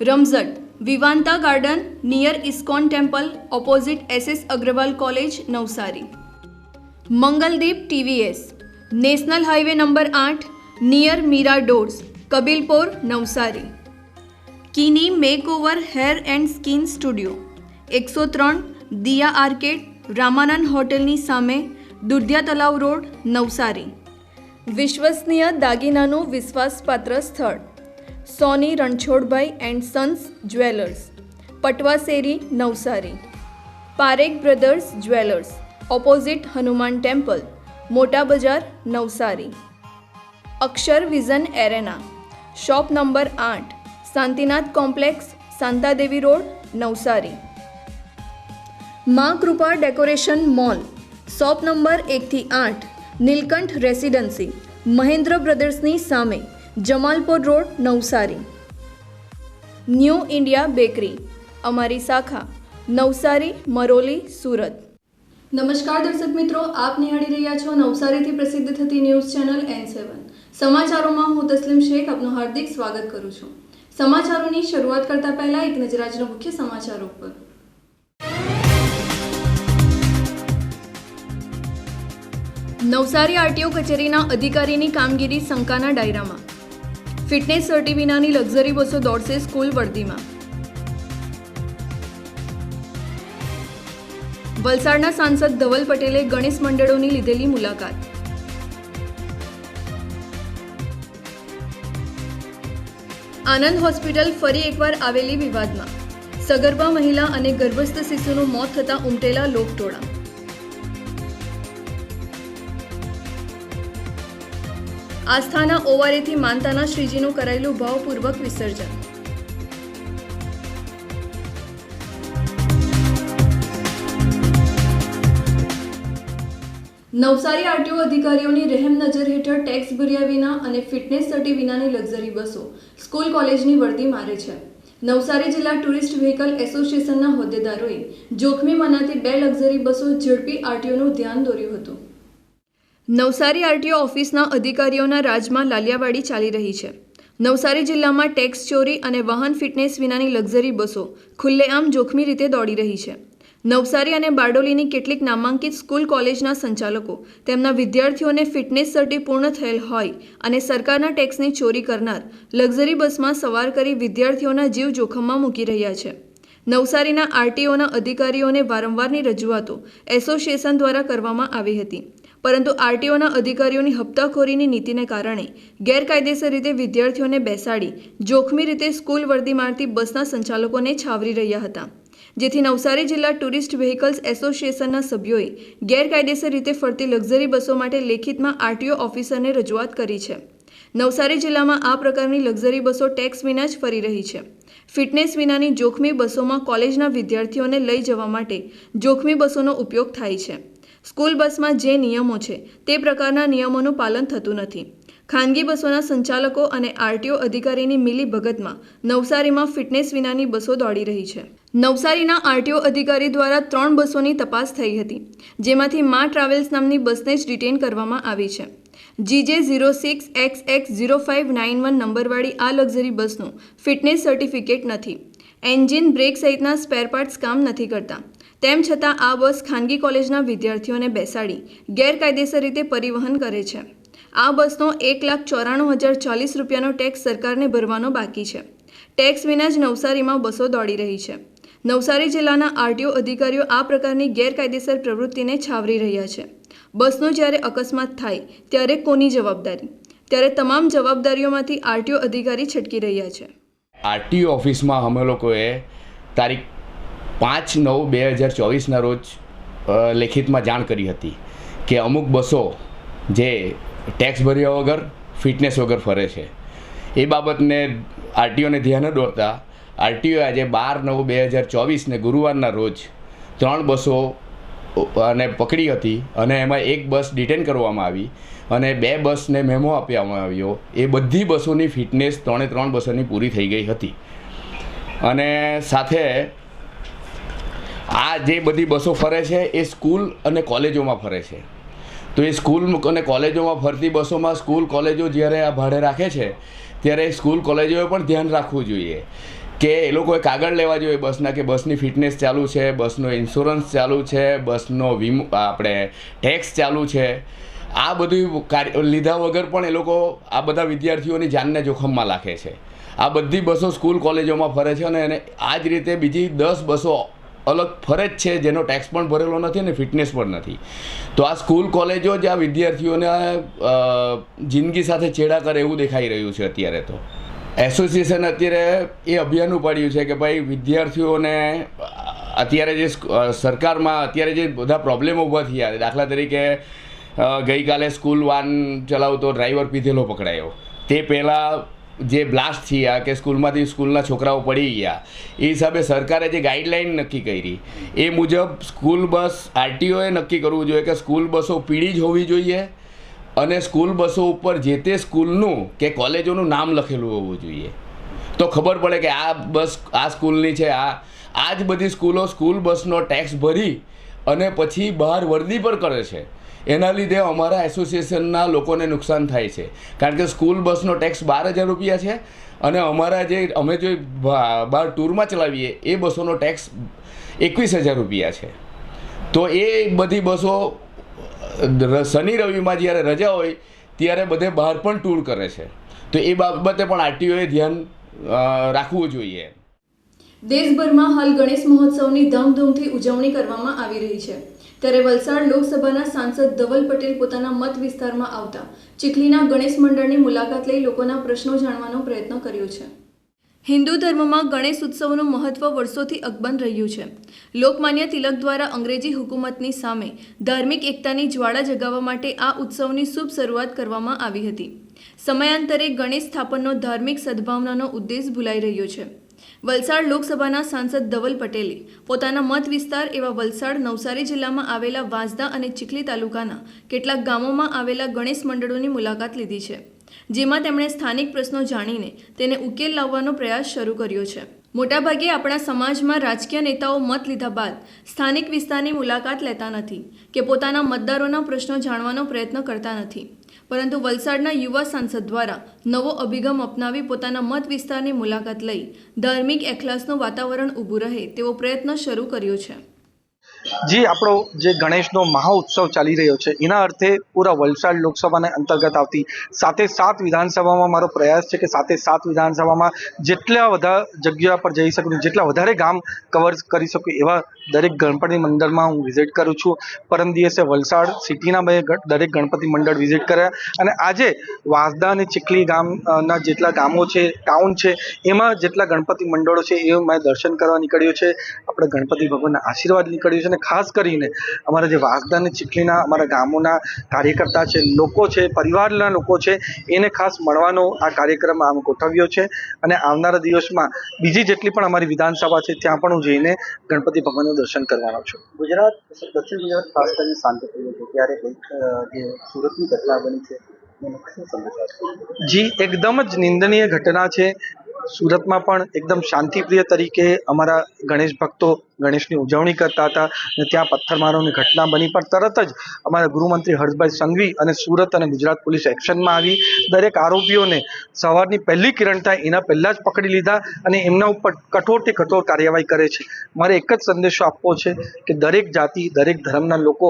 Ramzat, Vivanta garden, near ISKCON temple, opposite SS Agrawal college, Navsari. Mangaldeep TVS, national highway number આઠ, near Meera doors, Kabilpor, Navsari. Kini makeover hair and skin studio, એકસો ત્રણ, દિયા arcade, Ramanand હોટેલની સામે દુધિયા તલાવ road, Navsari. વિશ્વસનીય દાગીનાનું વિશ્વાસપાત્ર સ્થળ. Soni Ranchhodbhai and sons jewellers. Patvaseri Navsari. Parekh brothers jewellers. Opposite Hanuman temple. Mota Bazar, Navsari. Akshar vision arena. Shop number આઠ. Shantinath complex Shantadevi road, Navsari. Maa Krupa decoration mall. Shop number એકથી આઠ. Neelkanth residency. Mahendra બ્રદર્સની સામે. Jamalpur road, Navsari. New India bakery, અમારી શાખા, નવસારી, મરોલી, સુરત. નમસ્કાર દર્શક મિત્રો, આપ નિહાળી રહ્યા છો નવસારીથી પ્રસિદ્ધ થતી ન્યૂઝ ચેનલ એન સેવન સમાચારોમાં હું તસ્લીમ શેખ આપનું હાર્દિક સ્વાગત કરું છું. સમાચારોની શરૂઆત કરતા પહેલા એક નજર આજના મુખ્ય સમાચારો પર નવસારી આરટીઓ કચેરીના અધિકારીની કામગીરી શંકાના દાયરામાં ફિટનેસ સર્ટી વિનાની લક્ઝરી બસો દોડશે સ્કૂલ વર્દીમાં વલસાડના સાંસદ ધવલ પટેલે ગણેશ મંડળોની લીધેલી મુલાકાત. આનંદ હોસ્પિટલ ફરી એકવાર આવેલી વિવાદમાં. સગર્ભા મહિલા અને ગર્ભસ્થ શિશુનું મોત થતાં ઉમટેલા લોકટોળા. આસ્થાના ઓવારેથી માનતાના શ્રીજીનું કરાયેલું ભાવપૂર્વક વિસર્જન. નવસારી આરટીઓ અધિકારીઓની રહેમ નજર હેઠળ ટેક્સ ભર્યા વિના અને ફિટનેસ સર્ટી વિનાની લક્ઝરી બસો સ્કૂલ કોલેજની વર્દી મારે છે. નવસારી જિલ્લા ટુરિસ્ટ વ્હીકલ એસોસિએશનના હોદ્દેદારોએ જોખમી મનાતી બે લક્ઝરી બસો ઝડપી આરટીઓનું ધ્યાન દોર્યું હતું. નવસારી આરટીઓ ઓફિસના અધિકારીઓના રાજમાં લાલિયાવાડી ચાલી રહી છે. નવસારી જિલ્લામાં ટેક્સ ચોરી અને વાહન ફિટનેસ વિનાની લક્ઝરી બસો ખુલ્લેઆમ જોખમી રીતે દોડી રહી છે. નવસારી અને બારડોલીની કેટલીક નામાંકિત સ્કૂલ કોલેજના સંચાલકો તેમના વિદ્યાર્થીઓને ફિટનેસ સર્ટી પૂર્ણ થયેલ હોય અને સરકારના ટેક્સની ચોરી કરનાર લક્ઝરી બસમાં સવાર કરી વિદ્યાર્થીઓના જીવ જોખમમાં મૂકી રહ્યા છે. નવસારીના આરટીઓના અધિકારીઓને વારંવારની રજૂઆતો એસોસિએશન દ્વારા કરવામાં આવી હતી. પરંતુ આરટીઓના અધિકારીઓની હપ્તાખોરીની નીતિને કારણે ગેરકાયદેસર રીતે વિદ્યાર્થીઓને બેસાડી, જોખમી રીતે સ્કૂલ વર્દી મારતી બસના સંચાલકોને છાવરી રહ્યા હતા. જેથી નવસારી જિલ્લા ટુરિસ્ટ વ્હીકલ્સ એસોસિએશનના સભ્યોએ ગેરકાયદેસર રીતે ફરતી લક્ઝરી બસો માટે લેખિતમાં આરટીઓ ઓફિસરને રજૂઆત કરી છે. નવસારી જિલ્લામાં આ પ્રકારની લક્ઝરી બસો ટેક્સ વિના જ ફરી રહી છે. ફિટનેસ વિનાની જોખમી બસોમાં કોલેજના વિદ્યાર્થીઓને લઈ જવા માટે જોખમી બસોનો ઉપયોગ થાય છે. સ્કૂલ બસમાં જે નિયમો છે, તે પ્રકારના નિયમોનું પાલન થતું નથી. ખાનગી બસોના સંચાલકો અને આરટીઓ અધિકારીની મિલી ભગતમાં નવસારીમાં ફિટનેસ વિનાની બસો દોડી રહી છે. નવસારીના આરટીઓ અધિકારી દ્વારા ત્રણ બસોની તપાસ થઈ હતી, જેમાંથી મા ટ્રાવેલ્સ નામની બસને જ ડિટેન કરવામાં આવી છે. GJ zero six X X zero five nine one નંબરવાળી આ લક્ઝરી બસનું ફિટનેસ સર્ટિફિકેટ નથી. એન્જિન બ્રેક સહિતના સ્પેર પાર્ટ્સ કામ નથી કરતા. તેમ છતાં આ બસ ખાનગી કોલેજના વિદ્યાર્થીઓને બેસાડી ગેરકાયદેસર રીતે પરિવહન કરે છે. આ બસનો એક લાખ ચોરાણું હજાર ચાલીસ રૂપિયાનો ટેક્સ સરકારને ભરવાનો બાકી છે. ટેક્સ વિના જ નવસારીમાં બસો દોડી રહી છે. નવસારી જિલ્લાના આરટીઓ અધિકારીઓ આ પ્રકારની ગેરકાયદેસર પ્રવૃત્તિને છાવરી રહ્યા છે. બસનો જ્યારે અકસ્માત થાય ત્યારે કોની જવાબદારી? ત્યારે તમામ જવાબદારીઓમાંથી આરટીઓ અધિકારી છટકી રહ્યા છે. આરટીઓ ઓફિસમાં અમે લોકોએ તારીખ પાંચ નવ બે હજાર ચોવીસના રોજ લેખિતમાં જાણ કરી હતી કે અમુક બસો જે ટેક્સ ભર્યા વગર ફિટનેસ વગર ફરે છે. એ બાબતને આરટીઓને ધ્યાન દોરતા આરટીઓએ આજે બાર નવ બે હજાર ચોવીસને ગુરુવારના રોજ ત્રણ બસો અને પકડી હતી અને એમાં એક બસ ડિટેન કરવામાં આવી અને બે બસને મેમો આપવામાં આવ્યો. એ બધી બસોની ફિટનેસ ત્રણે ત્રણ બસોની પૂરી થઈ ગઈ હતી. અને સાથે આ જે બધી બસો ફરે છે, એ સ્કૂલ અને કોલેજોમાં ફરે છે. તો એ સ્કૂલ અને કોલેજોમાં ફરતી બસોમાં સ્કૂલ કોલેજો જ્યારે આ ભાડે રાખે છે, ત્યારે સ્કૂલ કોલેજોએ પણ ધ્યાન રાખવું જોઈએ. કે એ લોકોએ કાગળ લેવા જોઈએ બસના કે બસની ફિટનેસ ચાલુ છે, બસનો ઇન્સ્યોરન્સ ચાલુ છે, બસનો વીમો, આપણે ટેક્સ ચાલુ છે. આ બધું કાર્ય લીધા વગર પણ એ લોકો આ બધા વિદ્યાર્થીઓની જાનને જોખમમાં રાખે છે. આ બધી બસો સ્કૂલ કોલેજોમાં ફરે છે અને એને આ જ રીતે બીજી દસ બસો અલગ ફરજ છે, જેનો ટેક્સ પણ ભરેલો નથી અને ફિટનેસ પણ નથી. તો આ સ્કૂલ કોલેજો જ આ વિદ્યાર્થીઓને જિંદગી સાથે ચેડા કરે એવું દેખાઈ રહ્યું છે અત્યારે તો. એસોસિએશન અત્યારે એ અભિયાન ઉપાડ્યું છે કે ભાઈ વિદ્યાર્થીઓને અત્યારે જે સરકારમાં અત્યારે જે બધા પ્રોબ્લેમો ઊભા થયા દાખલા તરીકે ગઈકાલે સ્કૂલ વાન ચલાવતો ડ્રાઈવર પીધેલો પકડાયો. તે પહેલાં જે બ્લાસ્ટ થયા કે સ્કૂલમાંથી સ્કૂલના છોકરાઓ પડી ગયા, એ હિસાબે સરકારે જે ગાઈડલાઈન નક્કી કરી, એ મુજબ સ્કૂલ બસ આરટીઓએ નક્કી કરવું જોઈએ કે સ્કૂલ બસો પીળી જ હોવી જોઈએ અને સ્કૂલ બસો ઉપર જે તે સ્કૂલનું કે કોલેજોનું નામ લખેલું હોવું જોઈએ. તો ખબર પડે કે આ બસ આ સ્કૂલની છે, આ આ જ બધી સ્કૂલો સ્કૂલ બસનો ટેક્સ ભરી અને પછી બહાર વર્દી પર કરે છે. એના લીધે અમારા એસોસિએશનના લોકોને નુકસાન થાય છે. કારણ કે સ્કૂલ બસનો ટેક્સ બાર હજાર રૂપિયા છે અને અમારા જે, અમે જે બહાર ટૂરમાં ચલાવીએ એ બસોનો ટેક્સ એકવીસ હજાર રૂપિયા છે. તો એ બધી બસો શનિ રવિમાં જ્યારે રજા હોય ત્યારે બધે બહાર પણ ટૂર કરે છે. તો એ બાબતે પણ આરટીઓએ ધ્યાન રાખવું જોઈએ. દેશભરમાં હાલ ગણેશ મહોત્સવની ધામધૂમથી ઉજવણી કરવામાં આવી રહી છે. ત્યારે વલસાડ લોકસભાના સાંસદ ધવલ પટેલ પોતાના મત વિસ્તારમાં આવતા ચીખલીના ગણેશ મંડળની મુલાકાત લઈ લોકોના પ્રશ્નો જાણવાનો પ્રયત્ન કર્યો છે. હિન્દુ ધર્મમાં ગણેશ ઉત્સવનું મહત્વ વર્ષોથી અકબંધ રહ્યું છે. લોકમાન્ય તિલક દ્વારા અંગ્રેજી હુકુમતની સામે ધાર્મિક એકતાની જ્વાળા જગાવવા માટે આ ઉત્સવની શુભ શરૂઆત કરવામાં આવી હતી. સમયાંતરે ગણેશ સ્થાપનનો ધાર્મિક સદ્ભાવનાનો ઉદ્દેશ ભૂલાઈ રહ્યો છે. વલસાડ લોકસભાના સાંસદ ધવલ પટેલે પોતાના મત વિસ્તાર એવા વલસાડ, નવસારી જિલ્લામાં આવેલા વાંસદા અને ચીખલી તાલુકાના કેટલાક ગામોમાં આવેલા ગણેશ મંડળોની મુલાકાત લીધી છે, જેમાં તેમણે સ્થાનિક પ્રશ્નો જાણીને તેને ઉકેલ લાવવાનો પ્રયાસ શરૂ કર્યો છે. મોટાભાગે આપણા સમાજમાં રાજકીય નેતાઓ મત લીધા બાદ સ્થાનિક વિસ્તારની મુલાકાત લેતા નથી કે પોતાના મતદારોના પ્રશ્નો જાણવાનો પ્રયત્ન કરતા નથી. પરંતુ વલસાડના યુવા સાંસદ દ્વારા નવો અભિગમ અપનાવી પોતાના મત વિસ્તારની મુલાકાત લઈ ધાર્મિક એખલાસનું વાતાવરણ ઊભું રહે તેવો પ્રયત્ન શરૂ કર્યો છે. જે, આપણો જે ગણેશનો મહાઉત્સવ ચાલી રહ્યો છે, એના અર્થે પૂરા વલસાડ લોકસભાને અંતર્ગત આવતી સાથે સાત વિધાનસભામાં મારો પ્રયાસ છે કે સાથે સાત વિધાનસભામાં જેટલા બધા જગ્યા પર જઈ શકું જેટલા વધારે ગામ કવર કરી શકું એવા દરેક ગણપતિ મંડળમાં હું વિઝિટ કરું છું. પરમ દિવસે વલસાડ સિટીના મેં દરેક ગણપતિ મંડળ વિઝિટ કર્યા અને આજે વાંસદા અને ચીખલી ગામના જેટલા ગામો છે ટાઉન છે, એમાં જેટલા ગણપતિ મંડળો છે, એ મેં દર્શન કરવા નીકળ્યો છે. આપણે ગણપતિ ભગવાનના આશીર્વાદ નીકળ્યો છે. અને ખાસ કરીને અમારા જે વાંસદા અને ચીખલીના અમારા ગામોના કાર્યકર્તા છે, લોકો છે, પરિવારના લોકો છે, એને ખાસ મળવાનો આ કાર્યક્રમ આમ ગોઠવ્યો છે. અને આવનારા દિવસમાં બીજી જેટલી પણ અમારી વિધાનસભા છે, ત્યાં પણ હું જઈને ગણપતિ ભગવાનનું દર્શન કરવાનો છું. ગુજરાત દક્ષિણ ગુજરાત ખાસ કરીને શાંતિપ્રિય છે. ત્યારે કંઈક જે સુરતની ઘટના બની છે? જી એકદમ જ નિંદનીય ઘટના છે. સુરતમાં પણ એકદમ શાંતિપ્રિય તરીકે અમારા ગણેશ ભક્તો ગણેશની ઉજવણી કરતા હતા અને ત્યાં પથ્થરમારોની ઘટના બની. પણ તરત જ અમારા ગૃહમંત્રી હર્ષભાઈ સંઘવી અને સુરત અને ગુજરાત પોલીસ એક્શનમાં આવી. દરેક આરોપીઓને સવારની પહેલી કિરણ થાય એના પહેલાં જ પકડી લીધા અને એમના ઉપર કઠોરથી કઠોર કાર્યવાહી કરે છે. મારે એક જ સંદેશો આપવો છે કે દરેક જાતિ, દરેક ધર્મના લોકો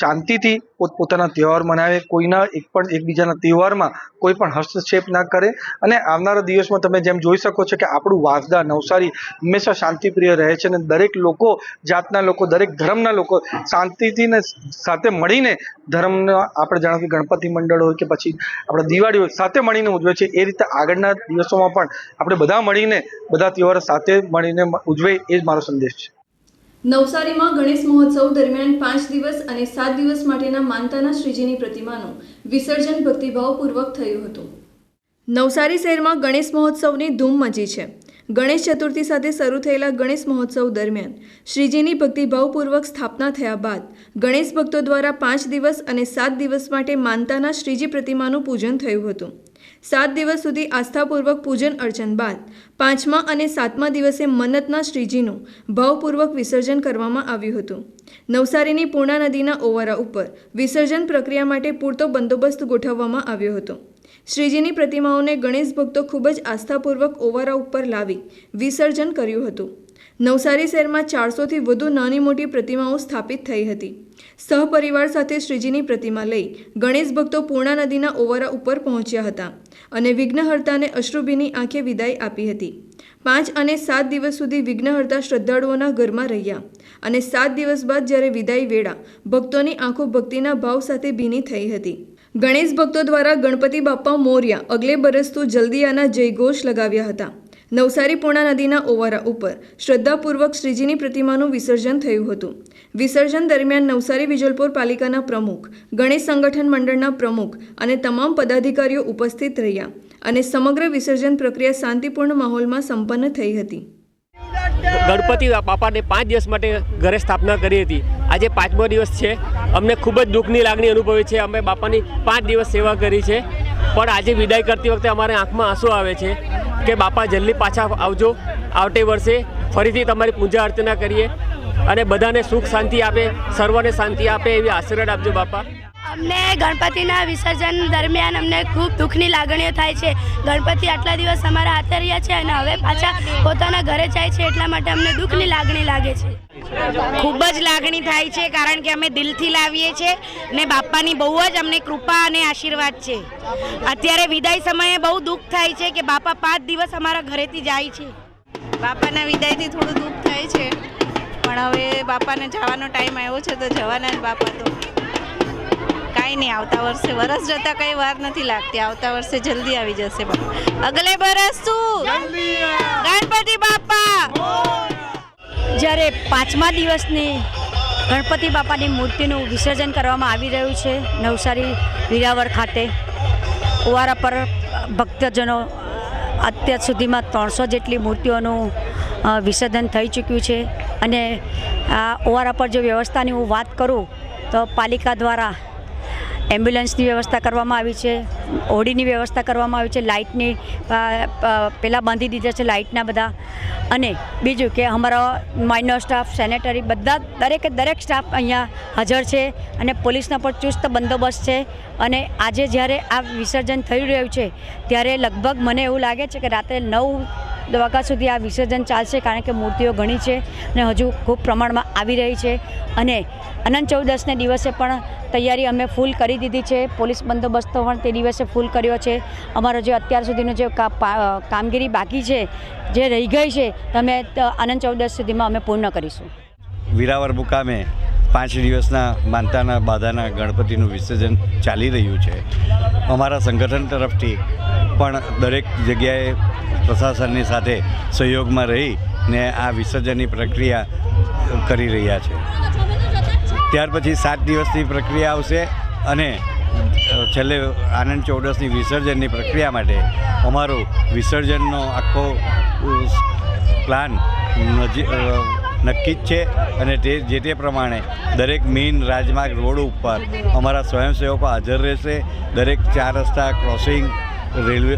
શાંતિથી પોતપોતાના તહેવાર મનાવે. કોઈના એક પણ એકબીજાના તહેવારમાં કોઈ પણ હસ્તક્ષેપ ના કરે. અને આવનારા દિવસમાં તમે જેમ જોઈ શકો છો કે આપણું વાંસદા નવસારી હંમેશા શાંતિપ્રિય રહે છે અને દરેક લોકો, જાતના લોકો, દરેક ધર્મના લોકો શાંતિથી ને સાથે મળીને ધર્મના આપણે જાણો કે ગણપતિ મંડળ હોય કે પછી આપણે દિવાળી હોય, સાથે મળીને ઉજવે છે. એ રીતે આગળના દિવસોમાં પણ આપણે બધા મળીને, બધા તહેવારો સાથે મળીને ઉજવે, એ જ મારો સંદેશ છે. નવસારીમાં ગણેશ મહોત્સવ દરમિયાન પાંચ દિવસ અને સાત દિવસ માટેના માનતાના શ્રીજીની પ્રતિમાનું વિસર્જન ભક્તિભાવપૂર્વક થયું હતું. નવસારી શહેરમાં ગણેશ મહોત્સવની ધૂમ મચી છે. ગણેશ ચતુર્થી સાથે શરૂ થયેલા ગણેશ મહોત્સવ દરમિયાન શ્રીજીની ભક્તિભાવપૂર્વક સ્થાપના થયા બાદ ગણેશ ભક્તો દ્વારા પાંચ દિવસ અને સાત દિવસ માટે માનતાના શ્રીજી પ્રતિમાનું પૂજન થયું હતું. સાત દિવસ સુધી આસ્થાપૂર્વક પૂજન અર્ચન બાદ પાંચમા અને સાતમા દિવસે મન્નતના શ્રીજીનું ભાવપૂર્વક વિસર્જન કરવામાં આવ્યું હતું. નવસારીની પૂર્ણા નદીના ઓવારા ઉપર વિસર્જન પ્રક્રિયા માટે પૂરતો બંદોબસ્ત ગોઠવવામાં આવ્યો હતો. શ્રીજીની પ્રતિમાઓને ગણેશ ભક્તો ખૂબ જ આસ્થાપૂર્વક ઓવારા ઉપર લાવી વિસર્જન કર્યું હતું. નવસારી શહેરમાં ચારસોથી વધુ નાની મોટી પ્રતિમાઓ સ્થાપિત થઈ હતી. સહપરિવાર સાથે શ્રીજીની પ્રતિમા લઈ ગણેશ ભક્તો પૂર્ણા નદીના ઓવારા ઉપર પહોંચ્યા હતા અને વિઘ્નહર્તાને અશ્રુભીની આંખે વિદાય આપી હતી. પાંચ અને સાત દિવસ સુધી વિઘ્નહર્તા શ્રદ્ધાળુઓના ઘરમાં રહ્યા અને સાત દિવસ બાદ જ્યારે વિદાય વેળા ભક્તોની આંખો ભક્તિના ભાવ સાથે ભીની થઈ હતી. ગણેશ ભક્તો દ્વારા ગણપતિ બાપ્પા મોર્યા, અગલે બરસ તું જયઘોષ લગાવ્યા હતા. નવસારી પૂર્ણા નદીના ઓવારા ઉપર શ્રદ્ધાપૂર્વક શ્રીજીની પ્રતિમાનું વિસર્જન થયું હતું. વિસર્જન દરમિયાન નવસારી વિજલપોર પાલિકાના પ્રમુખ, ગણેશ સંગઠન મંડળના પ્રમુખ અને તમામ પદાધિકારીઓ ઉપસ્થિત રહ્યા અને સમગ્ર વિસર્જન પ્રક્રિયા શાંતિપૂર્ણ માહોલમાં સંપન્ન થઈ હતી. ગણપતિ બાપાને પાંચ દિવસ માટે ઘરે સ્થાપના કરી હતી. આજે પાંચમો દિવસ છે. અમને ખૂબ જ દુઃખની લાગણી અનુભવી છે. અમે બાપાની પાંચ દિવસ સેવા કરી છે. પણ આજે વિદાય કરતી વખતે અમારે આંખમાં આંસુ આવે છે કે બાપા જલ્દી પાછા આવજો. આવતે વર્ષે ફરીથી તમારી પૂજા અર્ચના કરીએ. અને બધાને સુખ શાંતિ આપે, સર્વને શાંતિ આપે એવી આશીર્વાદ આપજો બાપા. અમને ગણપતિના વિસર્જન દરમિયાન અમને ખૂબ દુઃખની લાગણીઓ થાય છે. ગણપતિ આટલા દિવસ અમારા હાથે રહ્યા છે અને હવે પાછા પોતાના ઘરે જાય છે એટલા માટે અમને દુઃખની લાગણી લાગે છે. ખૂબ જ લાગણી થાય છે કારણ કે અમે દિલથી લાવીએ છીએ ને બાપાની બહુ જ અમને કૃપા અને આશીર્વાદ છે. અત્યારે વિદાય સમયે બહુ દુઃખ થાય છે કે બાપા પાંચ દિવસ અમારા ઘરેથી જાય છે. બાપાના વિદાયથી થોડું દુઃખ થાય છે. પણ હવે બાપાને જવાનો ટાઈમ આવ્યો છે તો જવાના જ બાપા તો. કાંઈ નહીં આવતા વર્ષે વરસ જતાં કંઈ વાર નથી લાગતી. આવતા વર્ષે જલ્દી આવી જશે અગલે વરસ શું ગણપતિ બાપા. જ્યારે પાંચમા દિવસની ગણપતિ બાપાની મૂર્તિનું વિસર્જન કરવામાં આવી રહ્યું છે નવસારી વીરાવર ખાતે ઓવારા પર ભક્તજનો અત્યાર સુધીમાં ત્રણસો જેટલી મૂર્તિઓનું વિસર્જન થઈ ચૂક્યું છે. અને આ ઓવારા પર જો વ્યવસ્થાની હું વાત કરું તો પાલિકા દ્વારા એમ્બ્યુલન્સની વ્યવસ્થા કરવામાં આવી છે હોડીની વ્યવસ્થા કરવામાં આવી છે, લાઇટની પહેલાં બાંધી દીધા છે લાઇટના બધા. અને બીજું કે અમારા માઇનર સ્ટાફ, સેનેટરી બધા દરેકે દરેક સ્ટાફ અહીંયા હાજર છે અને પોલીસનો પણ ચુસ્ત બંદોબસ્ત છે. અને આજે જ્યારે આ વિસર્જન થઈ રહ્યું છે, ત્યારે લગભગ મને એવું લાગે છે કે રાત્રે નવ વાગ્યા સુધી આ વિસર્જન ચાલશે કારણ કે મૂર્તિઓ ઘણી છે અને હજુ ખૂબ પ્રમાણમાં આવી રહી છે. અને અનંત ચૌદસને દિવસે પણ તૈયારી અમે ફૂલ કરી દીધી છે. પોલીસ બંદોબસ્તો પણ તે દિવસે ફૂલ કર્યો છે. અમારો જે અત્યાર સુધીનું જે કામગીરી બાકી છે, જે રહી ગઈ છે, તમે અનંત ચૌદસ સુધીમાં અમે પૂર્ણ કરીશું. વિરાવર મુકામે પાંચ દિવસના માનતાના બાધાના ગણપતિનું વિસર્જન ચાલી રહ્યું છે. અમારા સંગઠન તરફથી પણ દરેક જગ્યાએ પ્રશાસનની સાથે સહયોગમાં રહી ને આ વિસર્જનની પ્રક્રિયા કરી રહ્યા છે. ત્યાર પછી સાત દિવસની પ્રક્રિયા આવશે અને છેલ્લે આનંદ ચૌદસની વિસર્જનની પ્રક્રિયા માટે અમારો વિસર્જનનો આખો પ્લાન નક્કી જ છે અને તે, જે તે પ્રમાણે દરેક મેઇન રાજમાર્ગ રોડ ઉપર અમારા સ્વયંસેવકો હાજર રહેશે. દરેક ચાર રસ્તા ક્રોસિંગ રેલવે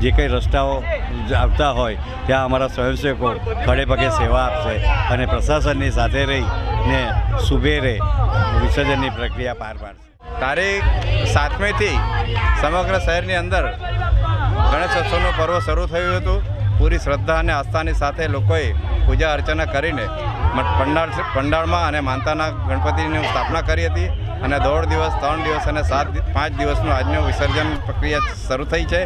જે કંઈ રસ્તાઓ આવતા હોય, ત્યાં અમારા સ્વયંસેવકો ખડે પગે સેવા આપશે અને પ્રશાસનની સાથે રહીને સુબેરે વિસર્જનની પ્રક્રિયા પાર પાડશે. તારીખ સાતમીથી સમગ્ર શહેરની અંદર ગણેશ ઉત્સવનું પર્વ શરૂ થયું હતું. પૂરી શ્રદ્ધા અને આસ્થાની સાથે લોકોએ પૂજા અર્ચના કરીને પંડાળ, પંડાળમાં અને માનતાના ગણપતિની સ્થાપના કરી હતી. અને દોઢ દિવસ, ત્રણ દિવસ અને સાત પાંચ દિવસનું આજનું વિસર્જન પ્રક્રિયા શરૂ થઈ છે.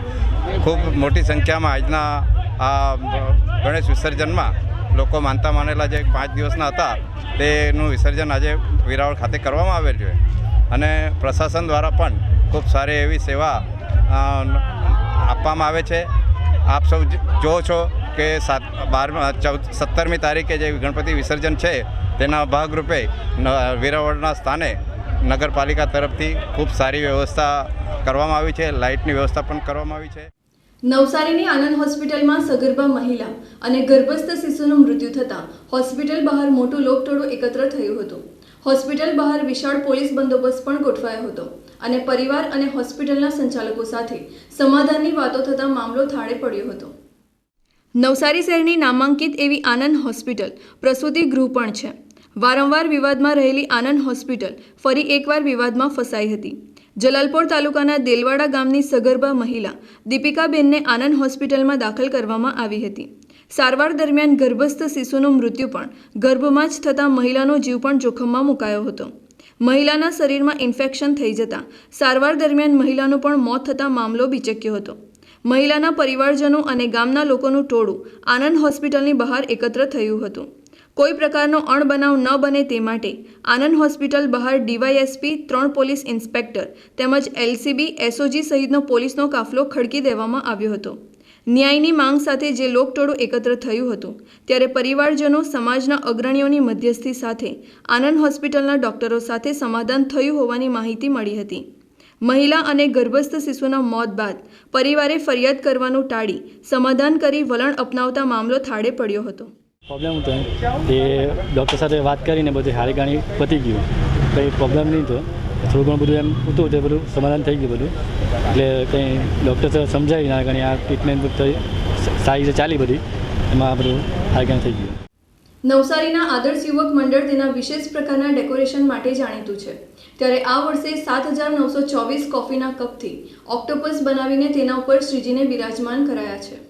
ખૂબ મોટી સંખ્યામાં આજના આ ગણેશ વિસર્જનમાં લોકો માનતા માનેલા જે પાંચ દિવસના હતા. તેનું વિસર્જન આજે વિરાવળ ખાતે કરવામાં આવેલ છે. અને પ્રશાસન દ્વારા પણ ખૂબ સારી એવી સેવા આપવામાં આવે છે. આપ સૌ જ- છો કે સાત, બારમા, ચૌદ, સત્તરમી તારીખે જે ગણપતિ વિસર્જન છે, તેના ભાગરૂપે વેરાવળના સ્થાને નગરપાલિકા તરફથી ખૂબ સારી વ્યવસ્થા કરવામાં આવી છે, લાઇટની વ્યવસ્થા પણ કરવામાં આવી છે. નવસારીની આનંદ હોસ્પિટલમાં સગર્ભા મહિલા અને ગર્ભસ્થ શિશુનું મૃત્યુ થતાં હોસ્પિટલ બહાર મોટું લોકટોળું એકત્ર થયું હતું. હોસ્પિટલ બહાર વિશાળ પોલીસ બંદોબસ્ત પણ ગોઠવાયો હતો અને પરિવાર અને હોસ્પિટલના સંચાલકો સાથે સમાધાનની વાતો થતાં મામલો થાળે પડ્યો હતો. નવસારી શહેરની નામાંકિત એવી આનંદ હોસ્પિટલ પ્રસૂતિ ગૃહ પણ છે. વારંવાર વિવાદમાં રહેલી આનંદ હોસ્પિટલ ફરી એકવાર વિવાદમાં ફસાઈ હતી. જલાલપોર તાલુકાના દેલવાડા ગામની સગર્ભા મહિલા દીપિકાબેનને આનંદ હોસ્પિટલમાં દાખલ કરવામાં આવી હતી. સારવાર દરમિયાન ગર્ભસ્થ શિશુનું મૃત્યુ પણ ગર્ભમાં જ થતાં મહિલાનો જીવ પણ જોખમમાં મુકાયો હતો. મહિલાના શરીરમાં ઇન્ફેક્શન થઈ જતાં સારવાર દરમિયાન મહિલાનું પણ મોત થતાં મામલો બીચક્યો હતો. મહિલાના પરિવારજનો અને ગામના લોકોનું ટોળું આનંદ હોસ્પિટલની બહાર એકત્ર થયું હતું. કોઈ પ્રકારનો અણબનાવ ન બને તે માટે આનંદ હોસ્પિટલ બહાર ડીવાયએસપી, ત્રણ પોલીસ ઇન્સ્પેક્ટર તેમજ એલસીબી, એસઓજી સહિતનો પોલીસનો કાફલો ખડકી દેવામાં આવ્યો હતો. ન્યાયની માંગ સાથે જે લોકટોળું એકત્ર થયું હતું, ત્યારે પરિવારજનો, સમાજના અગ્રણીઓની મધ્યસ્થી સાથે આનંદ હોસ્પિટલના ડોક્ટરો સાથે સમાધાન થયું હોવાની માહિતી મળી હતી. મહિલા અને ગર્ભસ્થ શિશુના મોત બાદ પરિવારે ફરિયાદ કરવાનું ટાળી સમાધાન કરી વલણ અપનાવતા મામલો થાળે પડ્યો હતો. પ્રોબ્લેમ હતો એ ડૉક્ટર સાથે વાત કરીને બધું હારી ગાણી પતી ગયું. કંઈ પ્રોબ્લેમ નહીં તો થોડું ઘણું બધું એમ હતું તે બધું સમાધાન થઈ ગયું બધું. એટલે કંઈ ડૉક્ટર સાથે સમજાવી ના ઘણી આ ટ્રીટમેન્ટ થઈ, સારી રીતે ચાલી બધી. એમાં બધું હારી ગાણી થઈ ગયું. નવસારીના આદર્શ યુવક મંડળ તેના વિશેષ પ્રકારના ડેકોરેશન માટે જાણીતું છે. ત્યારે આ વર્ષે સાત હજાર નવસો ચોવીસ કોફીના કપથી ઓક્ટોપસ બનાવીને તેના ઉપર શ્રીજીને બિરાજમાન કરાયા છે.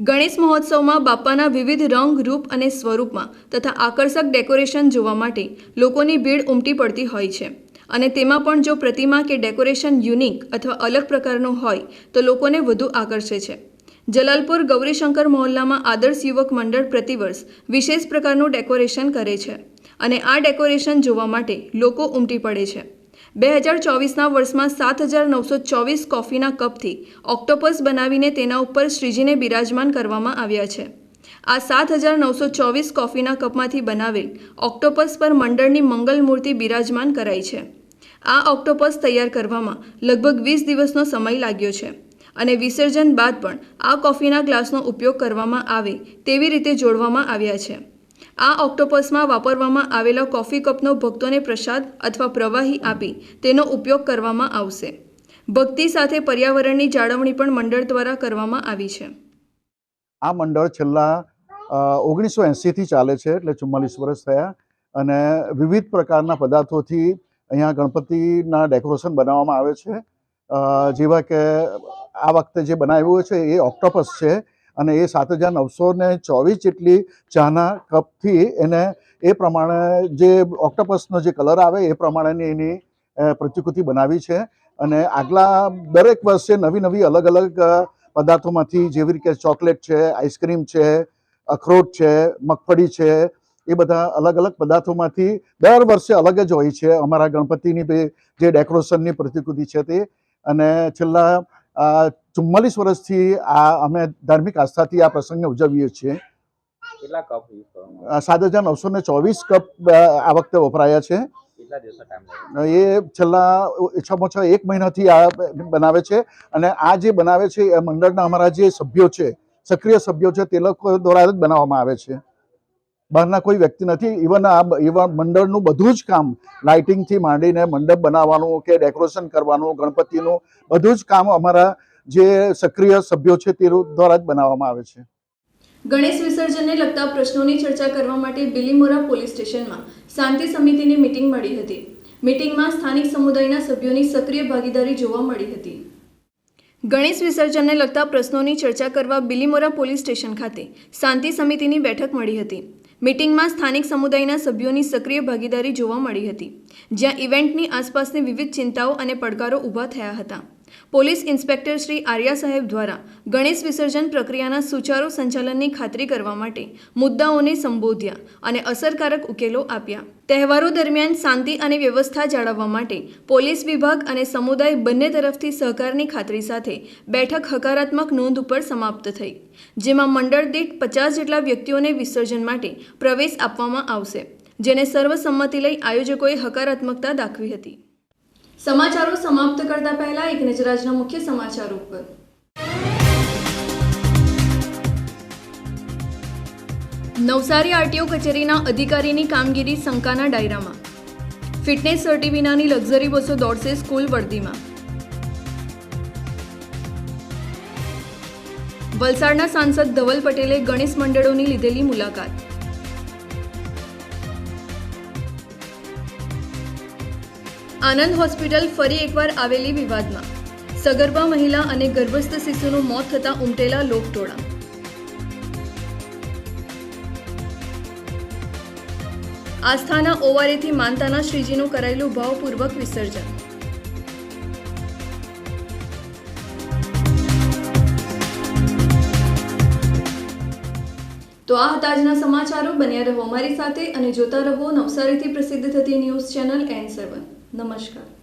ગણેશ મહોત્સવમાં બાપાના વિવિધ રંગ, રૂપ અને સ્વરૂપમાં તથા આકર્ષક ડેકોરેશન જોવા માટે લોકોની ભીડ ઉમટી પડતી હોય છે. અને તેમાં પણ જો પ્રતિમા કે ડેકોરેશન યુનિક અથવા અલગ પ્રકારનું હોય, તો લોકોને વધુ આકર્ષે છે. જલાલપુર ગૌરીશંકર મહોલ્લામાં આદર્શ યુવક મંડળ પ્રતિવર્ષ વિશેષ પ્રકારનું ડેકોરેશન કરે છે. અને આ ડેકોરેશન જોવા માટે લોકો ઉમટી પડે છે. બે હજાર ચોવીસના વર્ષમાં સાત હજાર નવસો ચોવીસ કોફીના કપથી ઓક્ટોપસ બનાવીને તેના ઉપર શ્રીજીને બિરાજમાન કરવામાં આવ્યા છે. આ સાત હજાર નવસો ચોવીસ કોફીના કપમાંથી બનાવેલ ઓક્ટોપસ પર મંડળની મંગલ મૂર્તિ બિરાજમાન કરાઈ છે. આ ઓક્ટોપસ તૈયાર કરવામાં લગભગ વીસ દિવસનો સમય લાગ્યો છે અને વિસર્જન બાદ પણ આ કોફીના ગ્લાસનો ઉપયોગ કરવામાં આવે તેવી રીતે જોડવામાં આવ્યા છે. આ ઓક્ટોપસમાં વાપરવામાં આવેલા કોફી કપનો ભક્તોને પ્રસાદ અથવા પ્રવાહી આપી તેનો ઉપયોગ કરવામાં આવશે. ભક્તિ સાથે પર્યાવરણની જાળવણી પણ મંડળ દ્વારા કરવામાં આવી છે. આ મંડળ છેલ્લા ઓગણીસો એંસીથી ચાલે છે એટલે ચુમ્માલીસ વર્ષ થયા અને વિવિધ પ્રકારના પદાર્થોથી અહીંયા ગણપતિના ડેકોરેશન બનાવવામાં આવે છે. જેવા કે આ વખતે જે બનાવ્યું છે એ ઓક્ટોપસ છે. અને એ સાત હજાર નવસો ને ચોવીસ જેટલી ચાના કપથી એને એ પ્રમાણે જે ઓક્ટોપસનો જે કલર આવે એ પ્રમાણેની એની પ્રતિકૃતિ બનાવી છે. અને આગલા દરેક વર્ષે નવી નવી અલગ અલગ પદાર્થોમાંથી જેવી રીતે ચોકલેટ છે, આઈસ્ક્રીમ છે, અખરોટ છે, મગફળી છે, એ બધા અલગ અલગ પદાર્થોમાંથી દર વર્ષે અલગ જ હોય છે. અમારા ગણપતિની જે ડેકોરેશનની પ્રતિકૃતિ છે તે. અને છેલ્લા ચુમ્માલીસ વર્ષથી આ અમે ધાર્મિક આસ્થાથી આ પ્રસંગને ઉજવીએ છીએ. કેટલા કપ સાત હજાર નવસો ને ચોવીસ કપ આ વખતે વપરાયા છે. એ છેલ્લા ઓછામાં ઓછા એક મહિનાથી આ બનાવે છે અને આ જે બનાવે છે એ મંડળના અમારા જે સભ્યો છે સક્રિય સભ્યો છે તે લોકો દ્વારા જ બનાવવામાં આવે છે. બહારના કોઈ વ્યક્તિ નથી. ઇવન આ એવા મંડળનું બધું જ કામ લાઇટિંગથી માંડીને મંડપ બનાવવાનું કે ડેકોરેશન કરવાનું ગણપતિનું બધું જ કામ અમારા જે સક્રિય સભ્યો છે તે દ્વારા જ બનાવવામાં આવે છે. ગણેશ વિસર્જનને લગતા પ્રશ્નોની ચર્ચા કરવા માટે બિલીમોરા પોલીસ સ્ટેશનમાં શાંતિ સમિતિની મિટિંગ મળી હતી. મિટિંગમાં સ્થાનિક સમુદાયના સભ્યોની સક્રિય ભાગીદારી જોવા મળી હતી. ગણેશ વિસર્જનને લગતા પ્રશ્નોની ચર્ચા કરવા બિલીમોરા પોલીસ સ્ટેશન ખાતે શાંતિ સમિતિની બેઠક મળી હતી. મિટિંગમાં સ્થાનિક સમુદાયના સભ્યોની સક્રિય ભાગીદારી જોવા મળી હતી. જ્યાં ઇવેન્ટની આસપાસની વિવિધ ચિંતાઓ અને પડકારો ઊભા થયા હતા. પોલીસ ઇન્સ્પેક્ટર શ્રી આર્યા સાહેબ દ્વારા ગણેશ વિસર્જન પ્રક્રિયાના સુચારુ સંચાલનની ખાતરી કરવા માટે મુદ્દાઓને સંબોધ્યા અને અસરકારક ઉકેલો આપ્યા. તહેવારો દરમિયાન શાંતિ અને વ્યવસ્થા જાળવવા માટે પોલીસ વિભાગ અને સમુદાય બંને તરફથી સહકારની ખાતરી સાથે બેઠક હકારાત્મક નોંધ ઉપર સમાપ્ત થઈ, જેમાં મંડળ દીઠ પચાસ જેટલા વ્યક્તિઓને વિસર્જન માટે પ્રવેશ આપવામાં આવશે, જેને સર્વસંમતિ લઈ આયોજકોએ હકારાત્મકતા દાખવી હતી. સમાચારો સમાપ્ત કરતા પહેલા એક નજર આજના મુખ્ય સમાચારો પર નવસારી આરટીઓ કચેરીના અધિકારીની કામગીરી શંકાના ડાયરામાં. ફિટનેસ સર્ટી વિનાની લક્ઝરી બસો દોડશે સ્કૂલ વર્દીમાં. વલસાડના સાંસદ ધવલ પટેલે ગણેશ મંડળોની લીધેલી મુલાકાત. આનંદ હોસ્પિટલ ફરી એકવાર આવેલી વિવાદમાં. સગર્ભા મહિલા અને ગર્ભસ્થ શિશુનું મોત થતાં ઉમટેલા લોકટોળા. આસ્થાના ઓવારેથી માનતાના શ્રીજીનું કરાયેલું ભાવપૂર્વક વિસર્જન. તો આ હતા આજના સમાચારો. બન્યા રહો અમારી સાથે અને જોતા રહો નવસારીથી પ્રસિદ્ધ થતી ન્યૂઝ ચેનલ એન સેવન. નમસ્કાર.